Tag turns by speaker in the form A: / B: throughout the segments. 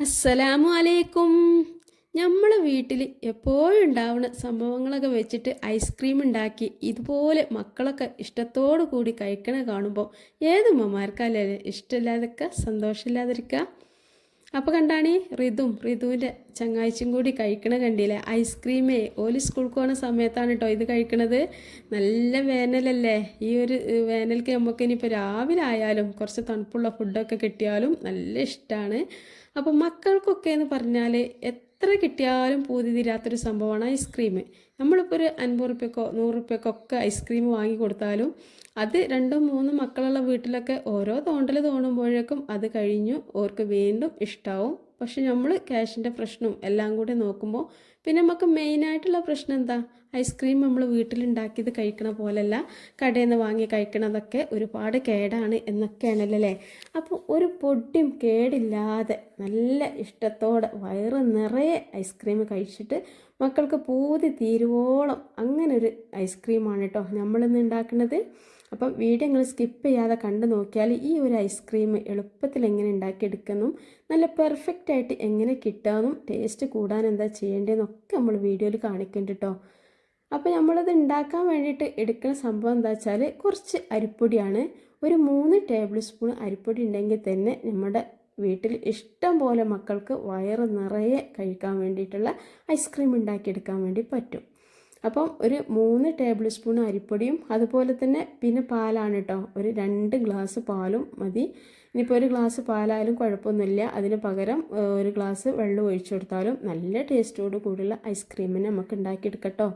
A: അസ്സലാമു അലൈക്കും നമ്മളെ വീട്ടിൽ എപ്പോഴും ഉണ്ടാവുന്ന സംഭവങ്ങളൊക്കെ വെച്ചിട്ട് ഐസ്ക്രീം ഉണ്ടാക്കി ഇതുപോലെ മക്കളൊക്കെ ഇഷ്ടത്തോടു കൂടി കഴിക്കണ കാണുമ്പോൾ ഏത് ഉമ്മമാർക്കല്ലേ ഇഷ്ടമില്ലാതൊക്കെ സന്തോഷമില്ലാതിരിക്കുക അപ്പോൾ കണ്ടാണി ഋതും ഋതുവിന്റെ ചങ്ങാഴ്ചയും കൂടി കഴിക്കണ കണ്ടില്ലേ? ഐസ്ക്രീമേ ഓൽ സ്കൂൾക്ക് പോകുന്ന സമയത്താണ് കേട്ടോ ഇത് കഴിക്കണത്. നല്ല വേനലല്ലേ? ഈ ഒരു വേനൽക്ക് നമുക്ക് ഇനിയിപ്പോൾ രാവിലെ ആയാലും കുറച്ച് തണുപ്പുള്ള ഫുഡൊക്കെ കിട്ടിയാലും നല്ല ഇഷ്ടമാണ് അപ്പോൾ മക്കൾക്കൊക്കെ എന്ന് പറഞ്ഞാൽ എത്ര കിട്ടിയാലും പൂതി തീരാത്തൊരു സംഭവമാണ് ഐസ്ക്രീം. നമ്മളിപ്പോൾ ഒരു അൻപത് റുപ്യക്കോ നൂറ് റുപ്യക്കോ ഒക്കെ ഐസ്ക്രീം വാങ്ങി കൊടുത്താലും അത് രണ്ടും മൂന്നും മക്കളുള്ള വീട്ടിലൊക്കെ ഓരോ തോണ്ടൽ തോണുമ്പോഴേക്കും അത് കഴിഞ്ഞു ഓർക്ക് വീണ്ടും ഇഷ്ടാവും. പക്ഷെ നമ്മൾ ക്യാഷിന്റെ പ്രശ്നവും എല്ലാം കൂടി നോക്കുമ്പോൾ പിന്നെ നമുക്ക് മെയിനായിട്ടുള്ള പ്രശ്നം എന്താ? ഐസ്ക്രീം നമ്മൾ വീട്ടിലുണ്ടാക്കിയത് കഴിക്കണ പോലല്ല കടയിൽ നിന്ന് വാങ്ങി കഴിക്കണതൊക്കെ ഒരുപാട് കേടാണ് എന്നൊക്കെയാണല്ലോ അല്ലേ? അപ്പോൾ ഒരു പൊടിയും കേടില്ലാതെ നല്ല ഇഷ്ടത്തോടെ വയറ് നിറയെ ഐസ്ക്രീം കഴിച്ചിട്ട് മക്കൾക്ക് പൂതി തീരുവോളം അങ്ങനൊരു ഐസ്ക്രീമാണ് കേട്ടോ നമ്മളിന്ന് ഉണ്ടാക്കുന്നത്. അപ്പം വീഡിയോ നിങ്ങൾ സ്കിപ്പ് ചെയ്യാതെ കണ്ടു നോക്കിയാൽ ഈ ഒരു ഐസ്ക്രീം എളുപ്പത്തിൽ എങ്ങനെ ഉണ്ടാക്കിയെടുക്കുന്നു നല്ല പെർഫെക്റ്റ് ആയിട്ട് എങ്ങനെ കിട്ടാമെന്നും ടേസ്റ്റ് കൂടാൻ എന്താ ചെയ്യേണ്ടതെന്നൊക്കെ നമ്മൾ വീഡിയോയിൽ കാണിക്കുന്നുണ്ട് കേട്ടോ അപ്പോൾ നമ്മളത് ഉണ്ടാക്കാൻ വേണ്ടിയിട്ട് എടുക്കുന്ന സംഭവം എന്താ വെച്ചാൽ കുറച്ച് അരിപ്പൊടിയാണ്. ഒരു മൂന്ന് ടേബിൾ സ്പൂൺ അരിപ്പൊടി ഉണ്ടെങ്കിൽ തന്നെ നമ്മുടെ വീട്ടിൽ ഇഷ്ടം പോലെ മക്കൾക്ക് വയറ് നിറയെ കഴിക്കാൻ വേണ്ടിയിട്ടുള്ള ഐസ്ക്രീം ഉണ്ടാക്കിയെടുക്കാൻ വേണ്ടി പറ്റും. അപ്പം ഒരു മൂന്ന് ടേബിൾ സ്പൂൺ അരിപ്പൊടിയും അതുപോലെ തന്നെ പിന്നെ പാലാണ് കേട്ടോ ഒരു രണ്ട് ഗ്ലാസ് പാലും മതി. ഇനിയിപ്പോൾ ഒരു ഗ്ലാസ് പാലായാലും കുഴപ്പമൊന്നുമില്ല. അതിന് പകരം ഒരു ഗ്ലാസ് വെള്ളം ഒഴിച്ചു കൊടുത്താലും നല്ല ടേസ്റ്റോട് കൂടിയുള്ള ഐസ്ക്രീമിനെ നമുക്ക് ഉണ്ടാക്കിയെടുക്കട്ടോ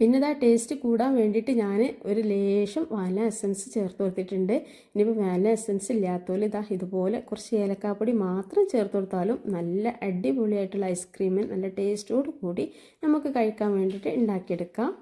A: പിന്നെ ഇതാ ടേസ്റ്റ് കൂടാൻ വേണ്ടിയിട്ട് ഞാൻ ഒരു ലേശം വാനില എസൻസ് ചേർത്ത് കൊടുത്തിട്ടുണ്ട്. ഇനിയിപ്പോൾ വാനില എസൻസ് ഇല്ലാത്തപോലെ ഇതാ ഇതുപോലെ കുറച്ച് ഏലക്കാപ്പൊടി മാത്രം ചേർത്ത് കൊടുത്താലും നല്ല അടിപൊളിയായിട്ടുള്ള ഐസ്ക്രീമിന് നല്ല ടേസ്റ്റോട് കൂടി നമുക്ക് കഴിക്കാൻ വേണ്ടിയിട്ട് ഉണ്ടാക്കിയെടുക്കാം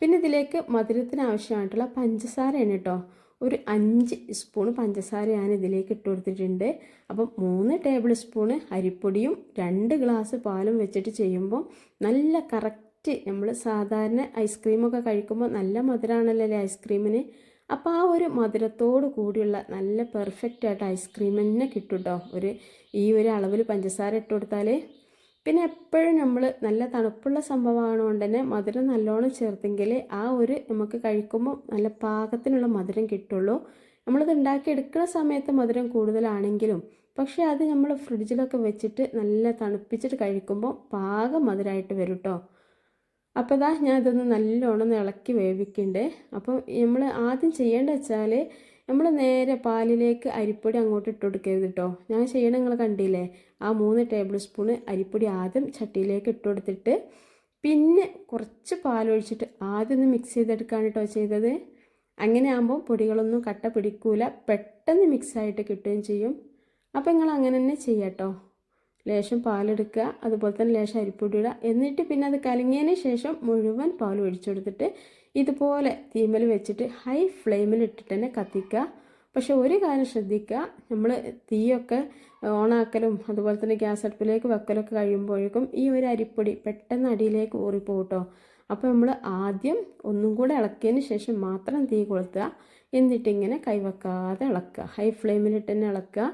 A: പിന്നെ ഇതിലേക്ക് മധുരത്തിന് ആവശ്യമായിട്ടുള്ള പഞ്ചസാരയാണ് കേട്ടോ ഒരു അഞ്ച് സ്പൂൺ പഞ്ചസാര ഞാൻ ഇതിലേക്ക് ഇട്ട് കൊടുത്തിട്ടുണ്ട്. അപ്പം മൂന്ന് ടേബിൾ സ്പൂണ് അരിപ്പൊടിയും രണ്ട് ഗ്ലാസ് പാലും വെച്ചിട്ട് ചെയ്യുമ്പോൾ നല്ല കറക്റ്റ് നമ്മൾ സാധാരണ ഐസ്ക്രീമൊക്കെ കഴിക്കുമ്പോൾ നല്ല മധുരമാണല്ലോ അല്ലേ ഐസ്ക്രീമിന്? അപ്പോൾ ആ ഒരു മധുരത്തോട് കൂടിയുള്ള നല്ല പെർഫെക്റ്റ് ആയിട്ട് ഐസ്ക്രീം തന്നെ കിട്ടും കേട്ടോ ഒരു ഈ ഒരു അളവിൽ പഞ്ചസാര ഇട്ട് കൊടുത്താൽ പിന്നെ എപ്പോഴും നമ്മൾ നല്ല തണുപ്പുള്ള സംഭവമാണുകൊണ്ട് തന്നെ മധുരം നല്ലോണം ചേർത്തെങ്കിൽ ആ ഒരു നമുക്ക് കഴിക്കുമ്പോൾ നല്ല പാകത്തിനുള്ള മധുരം കിട്ടുള്ളൂ. നമ്മളിത് ഉണ്ടാക്കിയെടുക്കുന്ന സമയത്ത് മധുരം കൂടുതലാണെങ്കിലും പക്ഷേ അത് നമ്മൾ ഫ്രിഡ്ജിലൊക്കെ വെച്ചിട്ട് നല്ല തണുപ്പിച്ചിട്ട് കഴിക്കുമ്പോൾ പാകം മധുരമായിട്ട് വരും കേട്ടോ അപ്പോൾ ഇതാ ഞാൻ ഇതൊന്ന് നല്ലോണം ഇളക്കി വേവിക്കണ്ടേ. അപ്പം നമ്മൾ ആദ്യം ചെയ്യേണ്ടത് വെച്ചാൽ നമ്മൾ നേരെ പാലിലേക്ക് അരിപ്പൊടി അങ്ങോട്ട് ഇട്ട് കൊടുക്കരുത് കേട്ടോ ഞാൻ ചെയ്യണ നിങ്ങൾ കണ്ടില്ലേ? ആ മൂന്ന് ടേബിൾ സ്പൂണ് അരിപ്പൊടി ആദ്യം ചട്ടിയിലേക്ക് ഇട്ട് കൊടുത്തിട്ട് പിന്നെ കുറച്ച് പാലൊഴിച്ചിട്ട് ആദ്യം ഒന്ന് മിക്സ് ചെയ്തെടുക്കാണ് കേട്ടോ ചെയ്തത്. അങ്ങനെ ആകുമ്പോൾ പൊടികളൊന്നും കട്ട പിടിക്കൂല. പെട്ടെന്ന് മിക്സായിട്ട് കിട്ടുകയും ചെയ്യും. അപ്പോൾ നിങ്ങൾ അങ്ങനെ തന്നെ ചെയ്യാം കേട്ടോ ലേശം പാലെടുക്കുക അതുപോലെ തന്നെ ലേശം അരിപ്പൊടി ഇടുക എന്നിട്ട് പിന്നെ അത് കലങ്ങിയതിന് ശേഷം മുഴുവൻ പാൽ ഒഴിച്ചു കൊടുത്തിട്ട് ഇതുപോലെ തീമൽ വെച്ചിട്ട് ഹൈ ഫ്ലെയിമിൽ ഇട്ടിട്ട് തന്നെ കത്തിക്കുക. പക്ഷെ ഒരു കാര്യം ശ്രദ്ധിക്കുക നമ്മൾ തീയൊക്കെ ഓണാക്കലും അതുപോലെ തന്നെ ഗ്യാസ് അടുപ്പിലേക്ക് വെക്കലൊക്കെ കഴിയുമ്പോഴേക്കും ഈ ഒരു അരിപ്പൊടി പെട്ടെന്ന് അടിയിലേക്ക് ഊറിപ്പോകും കേട്ടോ. അപ്പോൾ നമ്മൾ ആദ്യം ഒന്നും കൂടെ ഇളക്കിയതിന് ശേഷം മാത്രം തീ കൊളുത്തുക. എന്നിട്ടിങ്ങനെ കൈവെക്കാതെ ഇളക്കുക. ഹൈ ഫ്ലെയിമിലിട്ട് തന്നെ ഇളക്കുക.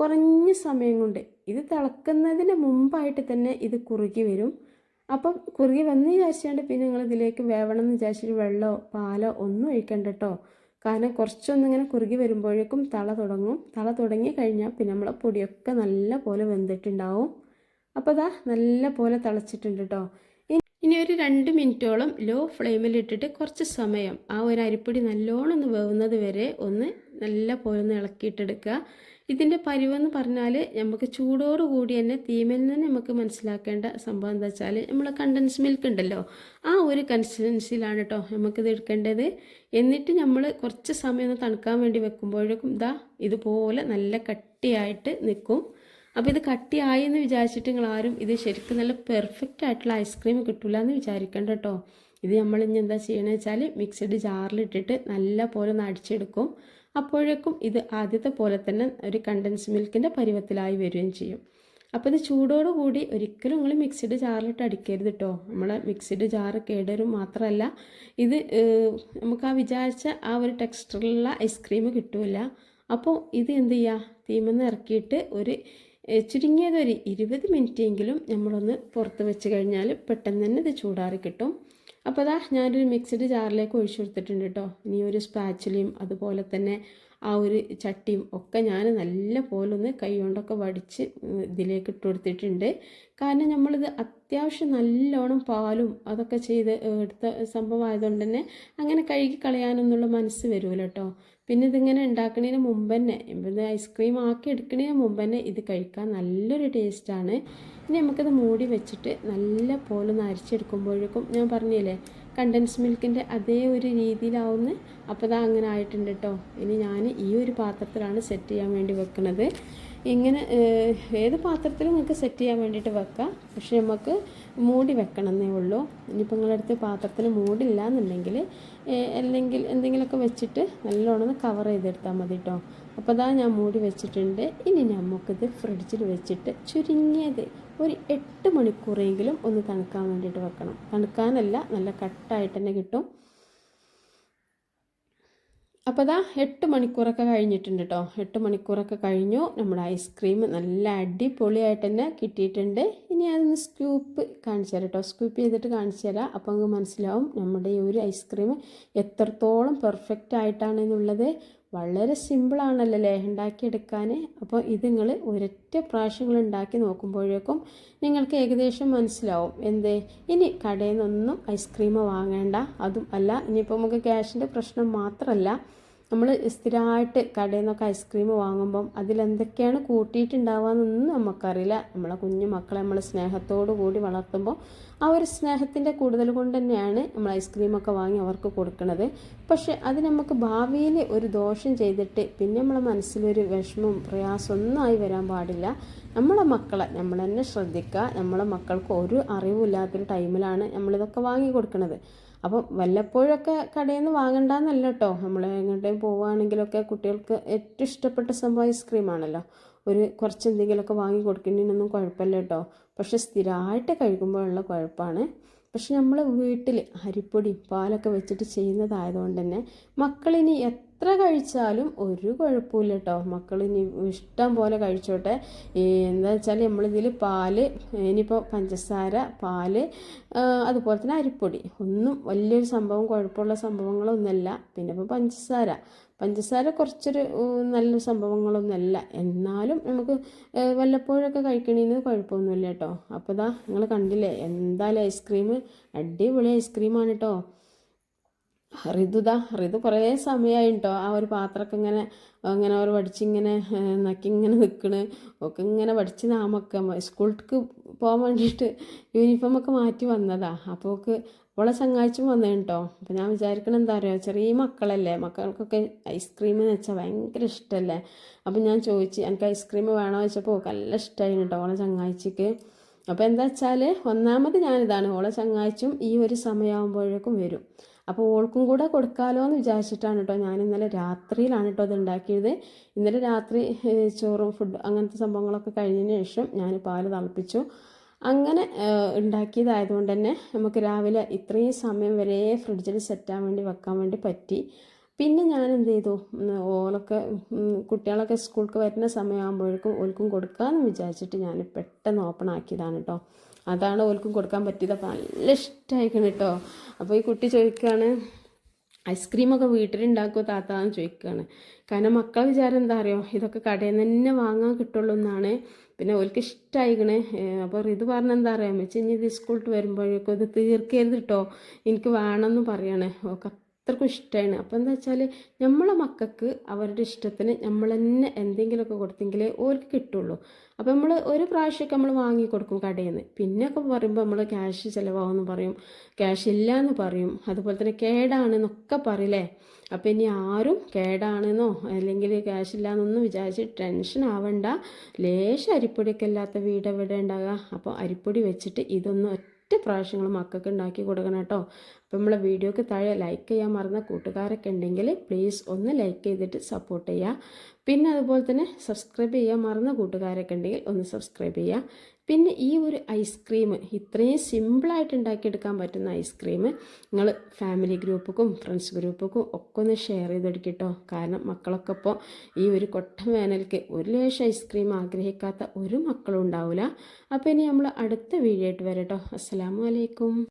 A: കുറഞ്ഞ സമയം കൊണ്ട് ഇത് തിളക്കുന്നതിന് മുമ്പായിട്ട് തന്നെ ഇത് കുറുകി വരും. അപ്പം കുറുകി വന്ന് വിചാരിച്ചാണ്ട് പിന്നെ നിങ്ങൾ ഇതിലേക്ക് വേവണം എന്ന് വിചാരിച്ചിട്ട് വെള്ളമോ പാലോ ഒന്നും ഒഴിക്കണ്ട കേട്ടോ കാരണം കുറച്ചൊന്നിങ്ങനെ കുറുകി വരുമ്പോഴേക്കും തള തുടങ്ങും. തള തുടങ്ങി കഴിഞ്ഞാൽ പിന്നെ നമ്മളെ പൊടിയൊക്കെ നല്ല പോലെ വെന്തിട്ടുണ്ടാവും. അപ്പോൾ അതാ നല്ല പോലെ തിളച്ചിട്ടുണ്ട് കേട്ടോ ഇനി ഒരു രണ്ട് മിനിറ്റോളം ലോ ഫ്ലെയിമിൽ ഇട്ടിട്ട് കുറച്ച് സമയം ആ ഒരു അരിപ്പൊടി നല്ലോണം ഒന്ന് വേവുന്നത് വരെ ഒന്ന് നല്ല പോലെ ഒന്ന് ഇളക്കിയിട്ടെടുക്കുക. ഇതിന്റെ പരിവെന്ന് പറഞ്ഞാൽ നമുക്ക് ചൂടോട് കൂടി തന്നെ തീമിൽ നിന്ന് നമുക്ക് മനസ്സിലാക്കേണ്ട സംഭവം എന്താ വെച്ചാൽ നമ്മൾ കണ്ടൻസ് മിൽക്ക് ഉണ്ടല്ലോ. ആ ഒരു കൺസിസ്റ്റൻസിയിലാണ് കേട്ടോ നമുക്കിത് എടുക്കേണ്ടത്. എന്നിട്ട് നമ്മൾ കുറച്ച് സമയം ഒന്ന് തണുക്കാൻ വേണ്ടി വെക്കുമ്പോഴേക്കും ഇതാ ഇതുപോലെ നല്ല കട്ടിയായിട്ട് നിൽക്കും അപ്പോൾ ഇത് കട്ടിയായി എന്ന് വിചാരിച്ചിട്ട് നിങ്ങൾ ആരും ഇത് ശരിക്കും നല്ല പെർഫെക്റ്റ് ആയിട്ടുള്ള ഐസ്ക്രീം കിട്ടില്ല എന്ന് വിചാരിക്കണ്ട കേട്ടോ ഇത് നമ്മൾ ഇനി എന്താ ചെയ്യണമെന്ന് വെച്ചാൽ മിക്സഡ് ജാറിലിട്ടിട്ട് നല്ല പോലെ ഒന്ന് അടിച്ചെടുക്കും. അപ്പോഴേക്കും ഇത് ആദ്യത്തെ പോലെ തന്നെ ഒരു കണ്ടൻസ് മിൽക്കിന്റെ പരുവത്തിലായി വരികയും ചെയ്യും. അപ്പോൾ ഇത് ചൂടോടുകൂടി ഒരിക്കലും നിങ്ങൾ മിക്സിഡ് ജാറിലിട്ട് അടിക്കരുത് കേട്ടോ നമ്മളെ മിക്സിഡ് ജാറ് കേടരും മാത്രമല്ല ഇത് നമുക്ക് ആ വിചാരിച്ച ആ ഒരു ടെക്സ്റ്ററിലുള്ള ഐസ്ക്രീം കിട്ടില്ല അപ്പോൾ ഇത് എന്ത് ചെയ്യുക തീമെന്ന് ഇറക്കിയിട്ട് ഒരു ചുരുങ്ങിയതൊരു ഇരുപത് മിനിറ്റെങ്കിലും നമ്മളൊന്ന് പുറത്ത് വെച്ച് കഴിഞ്ഞാൽ പെട്ടെന്ന് തന്നെ ഇത് ചൂടാറി കിട്ടും. അപ്പോൾ അതാ ഞാനൊരു മിക്സഡ് ജാറിലേക്ക് ഒഴിച്ചു കൊടുത്തിട്ടുണ്ട് കേട്ടോ ഇനി ഒരു സ്പാച്ചിലയും അതുപോലെ തന്നെ ആ ഒരു ചട്ടിയും ഒക്കെ ഞാൻ നല്ല പോലെ ഒന്ന് കൈ കൊണ്ടൊക്കെ വടിച്ച് ഇതിലേക്ക് ഇട്ട് കൊടുത്തിട്ടുണ്ട്. കാരണം നമ്മളിത് അത്യാവശ്യം നല്ലോണം പാലും അതൊക്കെ ചെയ്ത് എടുത്ത സംഭവമായതുകൊണ്ട് തന്നെ അങ്ങനെ കഴുകി കളയാനൊന്നുള്ള മനസ്സ് വരുമല്ലോ കേട്ടോ പിന്നെ ഇതിങ്ങനെ ഉണ്ടാക്കുന്നതിന് മുമ്പ് തന്നെ ഐസ്ക്രീം ആക്കി എടുക്കുന്നതിന് മുമ്പ് തന്നെ ഇത് കഴിക്കാൻ നല്ലൊരു ടേസ്റ്റാണ് ഇനി നമുക്കത് മൂടി വെച്ചിട്ട് നല്ല പോലെ ഒന്ന് അരിച്ചെടുക്കുമ്പോഴേക്കും ഞാൻ പറഞ്ഞില്ലേ കണ്ടൻസ് മിൽക്കിന്റെ അതേ ഒരു രീതിയിലാവുന്ന. അപ്പോൾ ഇതാ അങ്ങനെ ആയിട്ടുണ്ട് കേട്ടോ ഇനി ഞാൻ ഈ ഒരു പാത്രത്തിലാണ് സെറ്റ് ചെയ്യാൻ വേണ്ടി വെക്കുന്നത്. ഇങ്ങനെ ഏത് പാത്രത്തിലും നിങ്ങൾക്ക് സെറ്റ് ചെയ്യാൻ വേണ്ടിയിട്ട് വെക്കാം. പക്ഷെ നമുക്ക് മൂടി വെക്കണമെന്നേ ഉള്ളൂ. ഇനിയിപ്പോൾ നിങ്ങളടുത്ത് പാത്രത്തിന് മൂടില്ല എന്നുണ്ടെങ്കിൽ അല്ലെങ്കിൽ എന്തെങ്കിലുമൊക്കെ വെച്ചിട്ട് നല്ലോണം കവർ ചെയ്തെടുത്താൽ മതി കേട്ടോ അപ്പോൾ അതാ ഞാൻ മൂടി വെച്ചിട്ടുണ്ട്. ഇനി നമുക്കിത് ഫ്രിഡ്ജിൽ വെച്ചിട്ട് ചുരുങ്ങിയത് ഒരു എട്ട് മണിക്കൂറെങ്കിലും ഒന്ന് തണുക്കാൻ വേണ്ടിയിട്ട് വെക്കണം. തണുക്കാനല്ല നല്ല കട്ടായിട്ട് തന്നെ കിട്ടും. അപ്പോൾ അതാ എട്ട് മണിക്കൂറൊക്കെ കഴിഞ്ഞിട്ടുണ്ട് കേട്ടോ എട്ട് മണിക്കൂറൊക്കെ കഴിഞ്ഞു. നമ്മുടെ ഐസ്ക്രീം നല്ല അടിപൊളിയായിട്ട് തന്നെ കിട്ടിയിട്ടുണ്ട്. ഇനി അതൊന്ന് സ്കൂപ്പ് കാണിച്ചു തരാം കേട്ടോ സ്കൂപ്പ് ചെയ്തിട്ട് കാണിച്ചു തരാം. അപ്പോൾ അങ്ങ് മനസ്സിലാവും നമ്മുടെ ഈ ഒരു ഐസ്ക്രീം എത്രത്തോളം പെർഫെക്റ്റ് ആയിട്ടാണെന്നുള്ളത് വളരെ സിമ്പിളാണല്ലോ അല്ലേ ഉണ്ടാക്കിയെടുക്കാൻ അപ്പോൾ ഇത് നിങ്ങൾ ഒരൊറ്റ പ്രാവശ്യങ്ങൾ ഉണ്ടാക്കി നോക്കുമ്പോഴേക്കും നിങ്ങൾക്ക് ഏകദേശം മനസ്സിലാവും. എന്ത്? ഇനി കടയിൽ നിന്നൊന്നും ഐസ്ക്രീം വാങ്ങേണ്ട. അതും അല്ല ഇനിയിപ്പോൾ നമുക്ക് ക്യാഷിന്റെ പ്രശ്നം മാത്രമല്ല നമ്മൾ സ്ഥിരമായിട്ട് കടയിൽ നിന്നൊക്കെ ഐസ്ക്രീം വാങ്ങുമ്പം അതിലെന്തൊക്കെയാണ് കൂട്ടിയിട്ടുണ്ടാവുകയെന്നൊന്നും നമുക്കറിയില്ല. നമ്മളെ കുഞ്ഞു മക്കളെ നമ്മൾ സ്നേഹത്തോടു കൂടി വളർത്തുമ്പോൾ ആ ഒരു സ്നേഹത്തിന്റെ കൂടുതൽ കൊണ്ട് തന്നെയാണ് നമ്മൾ ഐസ്ക്രീമൊക്കെ വാങ്ങി അവർക്ക് കൊടുക്കുന്നത്. പക്ഷെ അത് നമുക്ക് ഭാവിയിൽ ഒരു ദോഷം ചെയ്തിട്ട് പിന്നെ നമ്മളെ മനസ്സിലൊരു വിഷമവും പ്രയാസം ഒന്നായി വരാൻ പാടില്ല. നമ്മളെ മക്കളെ നമ്മൾ തന്നെ ശ്രദ്ധിക്കുക. നമ്മളെ മക്കൾക്ക് ഒരു അറിവില്ലാത്തൊരു ടൈമിലാണ് നമ്മളിതൊക്കെ വാങ്ങി കൊടുക്കുന്നത്. അപ്പം വല്ലപ്പോഴൊക്കെ കടയിൽ നിന്ന് വാങ്ങണ്ടെന്നല്ല കേട്ടോ നമ്മൾ എങ്ങോട്ടേയും പോവുകയാണെങ്കിലൊക്കെ കുട്ടികൾക്ക് ഏറ്റവും ഇഷ്ടപ്പെട്ട സംഭവം ഐസ്ക്രീമാണല്ലോ ഒരു കുറച്ച് എന്തെങ്കിലുമൊക്കെ വാങ്ങി കൊടുക്കുന്നതിനൊന്നും കുഴപ്പമില്ല കേട്ടോ പക്ഷെ സ്ഥിരമായിട്ട് കഴിക്കുമ്പോഴുള്ള കുഴപ്പമാണ്. പക്ഷെ നമ്മൾ വീട്ടിൽ അരിപ്പൊടി പാലൊക്കെ വെച്ചിട്ട് ചെയ്യുന്നതായതുകൊണ്ട് തന്നെ മക്കളിനി എത്ര കഴിച്ചാലും ഒരു കുഴപ്പമില്ല കേട്ടോ മക്കൾ ഇനി ഇഷ്ടം പോലെ കഴിച്ചോട്ടെ. എന്താ വെച്ചാൽ നമ്മളിതിൽ പാൽ ഇനിയിപ്പോൾ പഞ്ചസാര പാൽ അതുപോലെ തന്നെ അരിപ്പൊടി. ഒന്നും വലിയൊരു സംഭവം കുഴപ്പമുള്ള സംഭവങ്ങളൊന്നുമല്ല. പിന്നെ ഇപ്പോൾ പഞ്ചസാര. പഞ്ചസാര കുറച്ചൊരു നല്ല സംഭവങ്ങളൊന്നുമല്ല. എന്നാലും നമുക്ക് വല്ലപ്പോഴൊക്കെ കഴിക്കണേന്ന് കുഴപ്പമൊന്നുമില്ല കേട്ടോ അപ്പോൾ ഇതാ നിങ്ങൾ കണ്ടില്ലേ? എന്തായാലും ഐസ്ക്രീം അടിപൊളി ഐസ്ക്രീമാണ് കേട്ടോ ഋതുതാ ഋതു കുറേ സമയമായി കേട്ടോ ആ ഒരു പാത്രമൊക്കെ ഇങ്ങനെ ഇങ്ങനെ അവർ വടിച്ചിങ്ങനെ നക്കി ഇങ്ങനെ നിൽക്കണ് ഒക്കെ ഇങ്ങനെ വടിച്ച് നാമൊക്കെ സ്കൂൾക്ക് പോകാൻ വേണ്ടിയിട്ട് യൂണിഫോമൊക്കെ മാറ്റി വന്നതാ. അപ്പോൾ ഒക്കെ അവളെ ചങ്ങാഴ്ചയും വന്നു കേട്ടോ അപ്പം ഞാൻ വിചാരിക്കണം എന്താ പറയുക ചെറിയ മക്കളല്ലേ? മക്കൾക്കൊക്കെ ഐസ്ക്രീം എന്ന് വെച്ചാൽ ഭയങ്കര ഇഷ്ടമല്ലേ അപ്പം ഞാൻ ചോദിച്ച് എനിക്ക് ഐസ്ക്രീം വേണോ? വെച്ചപ്പോൾ നല്ല ഇഷ്ടമായി കേട്ടോ അവളെ ചങ്ങാഴ്ചക്ക്. അപ്പോൾ എന്താ വെച്ചാൽ ഒന്നാമത് ഞാനിതാണ്. ഓളെ ചങ്ങാഴ്ചയും ഈ ഒരു സമയമാകുമ്പോഴേക്കും വരും. അപ്പോൾ ഓൾക്കും കൂടെ കൊടുക്കാമല്ലോ എന്ന് വിചാരിച്ചിട്ടാണ് കേട്ടോ ഞാൻ ഇന്നലെ രാത്രിയിലാണ് കേട്ടോ അത് ഉണ്ടാക്കിയത്. ഇന്നലെ രാത്രി ചോറും ഫുഡ് അങ്ങനത്തെ സംഭവങ്ങളൊക്കെ കഴിഞ്ഞതിന് ശേഷം ഞാൻ പാൽ തിളപ്പിച്ചു. അങ്ങനെ ഉണ്ടാക്കിയതായതുകൊണ്ട് തന്നെ നമുക്ക് രാവിലെ ഇത്രയും സമയം വരെ ഫ്രിഡ്ജിൽ സെറ്റാൻ വേണ്ടി വെക്കാൻ വേണ്ടി പറ്റി. പിന്നെ ഞാൻ എന്ത് ചെയ്തു? ഓലൊക്കെ കുട്ടികളൊക്കെ സ്കൂൾക്ക് വരുന്ന സമയമാകുമ്പോഴേക്കും ഓൽക്കും കൊടുക്കാമെന്ന് വിചാരിച്ചിട്ട് ഞാൻ പെട്ടെന്ന് ഓപ്പൺ ആക്കിയതാണ് കേട്ടോ. അതാണ് ഓൽക്കും കൊടുക്കാൻ പറ്റിയത്. അപ്പോൾ നല്ല ഇഷ്ടമായിരിക്കണം കേട്ടോ അപ്പോൾ ഈ കുട്ടി ചോദിക്കുകയാണ് ഐസ്ക്രീമൊക്കെ വീട്ടിലുണ്ടാക്കുമോ താത്താന്ന് ചോദിക്കുകയാണ് കാരണം മക്കളെ വിചാരം എന്താ അറിയോ? ഇതൊക്കെ കടയിൽ നിന്ന് തന്നെ വാങ്ങാൻ കിട്ടുള്ളൂ എന്നാണ്. പിന്നെ ഓൽക്ക് ഇഷ്ടമായിക്കണേ അപ്പോൾ ഇത് പറഞ്ഞ എന്താ അറിയാം? വെച്ച് ഇനി ഇത് സ്കൂളിട്ട് വരുമ്പോഴേക്കും ഇത് തീർക്കരുത് കേട്ടോ എനിക്ക് വേണമെന്ന് പറയണേ. ഓക്കെ അത്രക്കും ഇഷ്ടമാണ് അപ്പോൾ എന്താ വെച്ചാൽ നമ്മളെ മക്കൾക്ക് അവരുടെ ഇഷ്ടത്തിന് നമ്മൾ തന്നെ എന്തെങ്കിലുമൊക്കെ കൊടുത്തെങ്കിലേ ഓർക്ക് കിട്ടുള്ളൂ. അപ്പോൾ നമ്മൾ ഒരു പ്രാവശ്യമൊക്കെ നമ്മൾ വാങ്ങി കൊടുക്കും കടയിൽ നിന്ന് പിന്നെയൊക്കെ പറയുമ്പോൾ നമ്മൾ ക്യാഷ് ചിലവാകുമെന്ന് പറയും ക്യാഷ് ഇല്ല എന്ന് പറയും. അതുപോലെ തന്നെ കേടാണെന്നൊക്കെ പറയില്ലേ അപ്പോൾ ഇനി ആരും കേടാണെന്നോ അല്ലെങ്കിൽ ക്യാഷ് ഇല്ലാന്നൊന്നും വിചാരിച്ച് ടെൻഷൻ ആവണ്ട. ലേശം അരിപ്പൊടിയൊക്കെ ഇല്ലാത്ത വീട് എവിടെ ഉണ്ടാകുക അപ്പോൾ അരിപ്പൊടി വെച്ചിട്ട് ഇതൊന്നും ഒറ്റ പ്രാവശ്യങ്ങൾ മക്കൾക്ക് ഉണ്ടാക്കി കൊടുക്കണം കേട്ടോ. അപ്പോൾ നമ്മളെ വീഡിയോക്ക് താഴെ ലൈക്ക് ചെയ്യാൻ മറന്ന കൂട്ടുകാരൊക്കെ ഉണ്ടെങ്കിൽ പ്ലീസ് ഒന്ന് ലൈക്ക് ചെയ്തിട്ട് സപ്പോർട്ട് ചെയ്യുക. പിന്നെ അതുപോലെ തന്നെ സബ്സ്ക്രൈബ് ചെയ്യാൻ മറന്ന കൂട്ടുകാരൊക്കെ ഉണ്ടെങ്കിൽ ഒന്ന് സബ്സ്ക്രൈബ് ചെയ്യുക. പിന്നെ ഈ ഒരു ഐസ്ക്രീം ഇത്രയും സിമ്പിളായിട്ട് ഉണ്ടാക്കിയെടുക്കാൻ പറ്റുന്ന ഐസ്ക്രീം നിങ്ങൾ ഫാമിലി ഗ്രൂപ്പുക്കും ഫ്രണ്ട്സ് ഗ്രൂപ്പുക്കും ഒക്കെ ഒന്ന് ഷെയർ ചെയ്തെടുക്കട്ടോ കാരണം മക്കളൊക്കെ ഇപ്പോൾ ഈ ഒരു കൊട്ടൻ വേനൽക്ക് ഒരു ലേശം ഐസ്ക്രീം ആഗ്രഹിക്കാത്ത ഒരു മക്കളും ഉണ്ടാവില്ല അപ്പോൾ ഇനി നമ്മൾ അടുത്ത വീഡിയോ ആയിട്ട് വരട്ടോ അസ്സാം വലൈക്കും